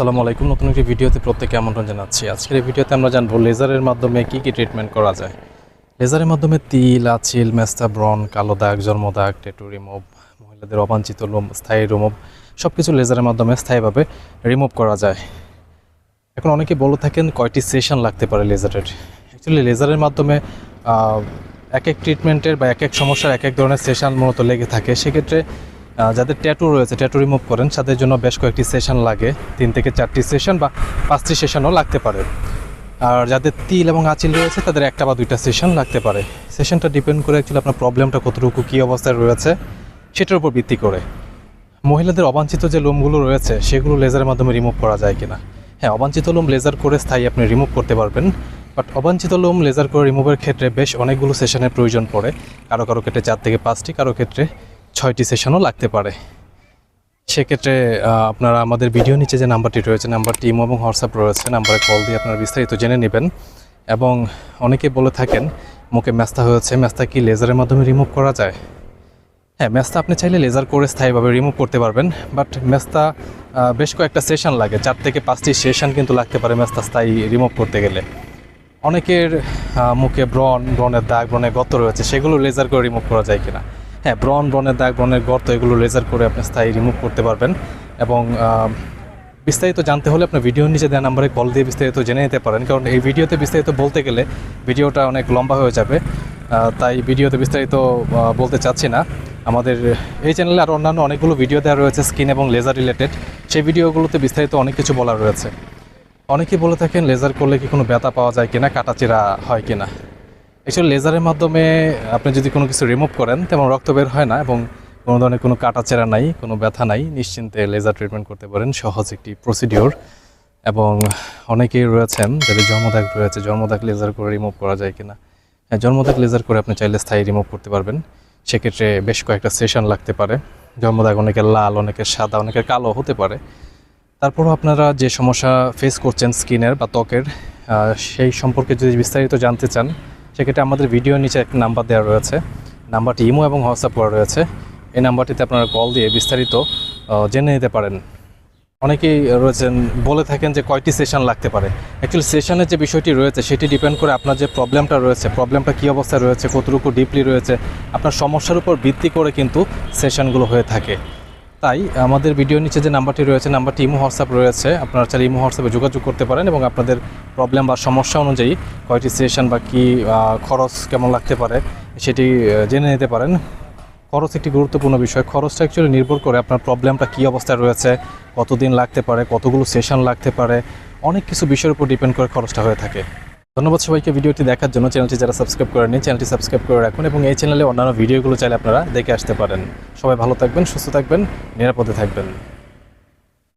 আসসালামু আলাইকুম। নতুন একটি ভিডিওতে প্রত্যেকে আমন্ত্রণ জানাচ্ছি। আজকের এই ভিডিওতে আমরা জানব লেজারের মাধ্যমে কি কি ট্রিটমেন্ট করা যায়। লেজারের মাধ্যমে তিল, আচিল, মেস্তা ব্রন কালো দাগ, জন্ম দাগ টেটু রিমুভ মহিলাদের অবাঞ্ছিত লোম, স্থায়ী রিমুভ সব কিছু লেজারের মাধ্যমে স্থায়ীভাবে রিমুভ করা যায়। এখন অনেকে বলে থাকেন কয়টি সেশন লাগতে পারে লেজারের। অ্যাকচুয়ালি লেজারের মাধ্যমে এক এক ট্রিটমেন্টের বা এক এক সমস্যার এক এক ধরনের সেশন মূলত লেগে থাকে। সেক্ষেত্রে যাদের ট্যাটু রয়েছে ট্যাটু রিমুভ করেন, তাদের জন্য বেশ কয়েকটি সেশন লাগে। তিন থেকে চারটি সেশন বা পাঁচটি সেশনও লাগতে পারে। আর যাদের তিল এবং আঁচিল রয়েছে, তাদের একটা বা দুইটা সেশন লাগতে পারে। সেশনটা ডিপেন্ড করে অ্যাকচুয়ালি আপনার প্রবলেমটা কতটুকু, কী অবস্থায় রয়েছে, সেটার উপর ভিত্তি করে। মহিলাদের অবাঞ্ছিত যে লোমগুলো রয়েছে, সেগুলো লেজারের মাধ্যমে রিমুভ করা যায় কিনা। হ্যাঁ অবাঞ্ছিত লোম লেজার করে স্থায়ী আপনি রিমুভ করতে পারবেন। বাট অবাঞ্ছিত লোম লেজার করে রিমুভের ক্ষেত্রে বেশ অনেকগুলো সেশনের প্রয়োজন পড়ে। কারও কারও ক্ষেত্রে চার থেকে পাঁচটি, কারও ক্ষেত্রে ছয়টি সেশনও লাগতে পারে। সেক্ষেত্রে আপনারা আমাদের ভিডিও নিচে যে নাম্বারটি রয়েছে, নাম্বারটি ইমো এবং হোয়াটসঅ্যাপ রয়েছে, নাম্বারে কল দিয়ে আপনারা বিস্তারিত জেনে নেবেন। এবং অনেকে বলে থাকেন, মুখে ম্যাস্তা হয়েছে, ম্যাস্তা কি লেজারের মাধ্যমে রিমুভ করা যায়? হ্যাঁ ম্যাচটা আপনি চাইলে লেজার করে স্থায়ীভাবে রিমুভ করতে পারবেন, বাট ম্যাচটা বেশ কয়েকটা সেশন লাগে। চার থেকে পাঁচটি সেশন কিন্তু লাগতে পারে ম্যাচটা স্থায়ী রিমুভ করতে গেলে। অনেকের মুখে ব্রন ব্রনের দাগ ব্রনের গর্ত রয়েছে, সেগুলো লেজার করে রিমুভ করা যায় কিনা? হ্যাঁ ব্রন ব্রনের দাগ ব্রনের গর্ত, এগুলো লেজার করে আপনি স্থায়ী রিমুভ করতে পারবেন এবং বিস্তারিত জানতে হলে আপনার ভিডিওর নিচে দেওয়া নাম্বারে কল দিয়ে বিস্তারিত জেনে নিতে পারেন। কারণ এই ভিডিওতে বিস্তারিত বলতে গেলে ভিডিওটা অনেক লম্বা হয়ে যাবে তাই ভিডিওতে বিস্তারিত বলতে চাচ্ছি না। আমাদের এই চ্যানেলে আর অন্যান্য অনেকগুলো ভিডিও দেওয়া রয়েছে স্কিন এবং লেজার রিলেটেড সেই ভিডিওগুলোতে বিস্তারিত অনেক কিছু বলা রয়েছে। অনেকেই বলে থাকেন লেজার করলে কি কোনো ব্যথা পাওয়া যায় কিনা, কাটাচিরা হয় কিনা? অ্যাকচুয়ালি লেজারের মাধ্যমে আপনি যদি কোনো কিছু রিমুভ করেন, তেমন রক্ত বের হয় না এবং কোনো ধরনের কোনো কাটাচেরা নাই, কোনো ব্যথা নাই, নিশ্চিন্তে লেজার ট্রিটমেন্ট করতে পারেন। সহজ একটি প্রসিডিওর এবং অনেকেই রয়েছেন, যাদের জন্মদাগ রয়েছে, জন্মদাগ লেজার করে রিমুভ করা যায় কিনা। হ্যাঁ জন্মদাগ লেজার করে আপনি চাইলে স্থায়ী রিমুভ করতে পারবেন। সেক্ষেত্রে বেশ কয়েকটা সেশন লাগতে পারে। জন্মদাগ অনেকের লাল, অনেকের সাদা, অনেকের কালো হতে পারে। তারপরও আপনারা যে সমস্যা ফেস করছেন স্কিনের বা ত্বকের সেই সম্পর্কে যদি বিস্তারিত জানতে চান সেক্ষেত্রে আমাদের ভিডিওর নিচে একটা নাম্বার দেওয়া রয়েছে। নাম্বারটি ইমো এবং হোয়াটসঅ্যাপ করা রয়েছে। এই নাম্বারটিতে আপনারা কল দিয়ে বিস্তারিত জেনে নিতে পারেন। অনেকেই রয়েছেন, বলে থাকেন যে কয়টি সেশন লাগতে পারে। অ্যাকচুয়ালি সেশনের যে বিষয়টি রয়েছে, সেটি ডিপেন্ড করে আপনার যে প্রবলেমটা রয়েছে প্রবলেমটা কী অবস্থায় রয়েছে, কতটুকু ডিপলি রয়েছে, আপনার সমস্যার উপর ভিত্তি করে কিন্তু সেশনগুলো হয়ে থাকে। তাই আমাদের ভিডিও নিচে যে নাম্বারটি রয়েছে, নাম্বারটি ইমো, হোয়াটসঅ্যাপ রয়েছে। আপনারা চাইলে ইমো, হোয়াটসঅ্যাপে যোগাযোগ করতে পারেন এবং আপনাদের প্রবলেম বা সমস্যা অনুযায়ী কয়টি সেশন বা কী খরচ কেমন লাগতে পারে সেটি জেনে নিতে পারেন। খরচ একটি গুরুত্বপূর্ণ বিষয়। খরচটা অ্যাকচুয়ালি নির্ভর করে আপনার প্রবলেমটা কী অবস্থায় রয়েছে, কতদিন লাগতে পারে, কতগুলো সেশন লাগতে পারে, অনেক কিছু বিষয়ের উপর ডিপেন্ড করে খরচটা হয়ে থাকে। ধন্যবাদ সবাইকে ভিডিওটি দেখার জন্য। চ্যানেলটি যারা সাবস্ক্রাইব করেনি চ্যানেলটি সাবস্ক্রাইব করে রাখুন এবং এই চ্যানেলে অন্যান্য ভিডিওগুলো চাইলে আপনারা দেখে আসতে পারেন। সবাই ভালো থাকবেন, সুস্থ থাকবেন, নিরাপদে থাকবেন।